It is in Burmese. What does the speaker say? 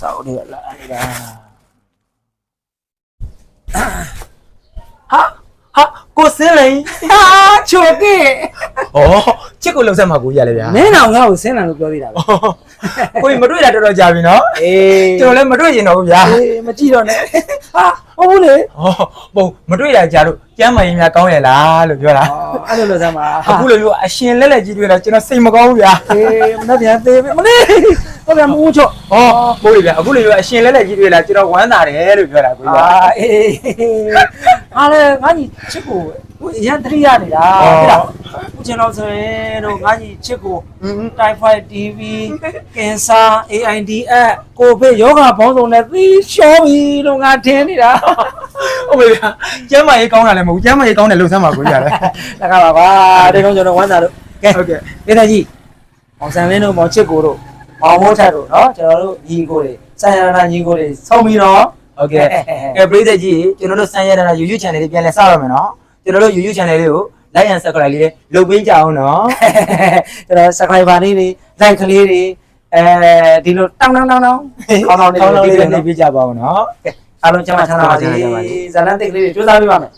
စောက်တယ်လာနေတာဟာဟာကိုစင်းလိန်ဟာချိုကေဩချစ်ကိုလှုပ်ဆက်မှာကိုကြီးရလေဗျာမင်းတော်ငါ့ကိုဆင်းလာလို့ပြောသေးတာပဲကိုကြီးမတွေ့တာတော်တော်ကြာပြီနော်အေးကျွန်တော်လည်းမတွေ့ရင်တော့ဘူးဗျာအေးမကြည့်တော့နဲ့ဟာဟုတ်ဘူးလေဟောဘုံမတွေ့တာကြာလို့ကျမ်းမရင်များကောင်းရလားလို့ပြောတာအော်အဲ့လိုလို့စမ်းပါအခုလိုမျိုးအရှင်လက်လက်ကြီးတွေ့လာကျွန်တော်စိတ်မကောင်းဘူးဗျာအေးမနှက်ပြန်သေးပြီမလေး ဟုတ်ပြန်မဦးချော့ဟောကိုကြီးဗျာအခုလိုမျိုးအရှင်လက်လက်ကြီးတွေ့လာကျွန်တော်ဝမ်းသာတယ်လို့ပြောတာကိုကြီးအာဗျာအေးဟာလေငါကြီးချစ်ကိုကိုအရင်တတိယနေတာအော်ဟုတ်လားဦးချင်တော့ဆိုရင်တော့ငါကြီးချစ်ကိုอืม typhoid TB ကင်ဆာ AIDS ကိုဗစ်ယောဂပေါင်းစုံနဲ့သိရှောပြီလို့ငါထင်နေတာဟုတ်ပြီဗျာကျမ်းမရေးကောင်းတာလည်းမဟုတ်ဘူးကျမ်းမရေးကောင်းတယ်လို့ဆမ်းပါကိုကြီးရတယ်တခါပါပါဒီကောင်ကျွန်တော်ဝမ်းသာလို့ကဲဟုတ်ကဲ့ဒေသကြီးအောင်ဆန်လင်းတို့မောင်ချစ်ကိုတို့ မောင်မိုးထက်တို့နော်ကျွန်တော်တို့ညီကိုတွေဆန်ရနာညီကိုတွေဆုံးပြီးတော့ဟုတ်ကဲ့ကဲပရိသတ်ကြီးကျွန်တော်တို့ဆန်ရနာ YouTube channel လေးပြန်လည်စရမယ်နော်ကျွန်တော်တို့ YouTube channel လေးကို like and subscribe လေးလုပ်ပေးကြအောင်နော်ကျွန်တော် subscriber လေးတွေ like ကလေးတွေအဲဒီလိုတောင်းတောင်းတောင်းတောင်းခေါင်းဆောင်တွေခေါင်းဆောင်တွေပြကြပါဦးနော်အားလုံးကျမ်းမာချမ်းသာပါစေဇာလန်တိတ်ကလေးတွေကြိုးစားပေးပါမယ်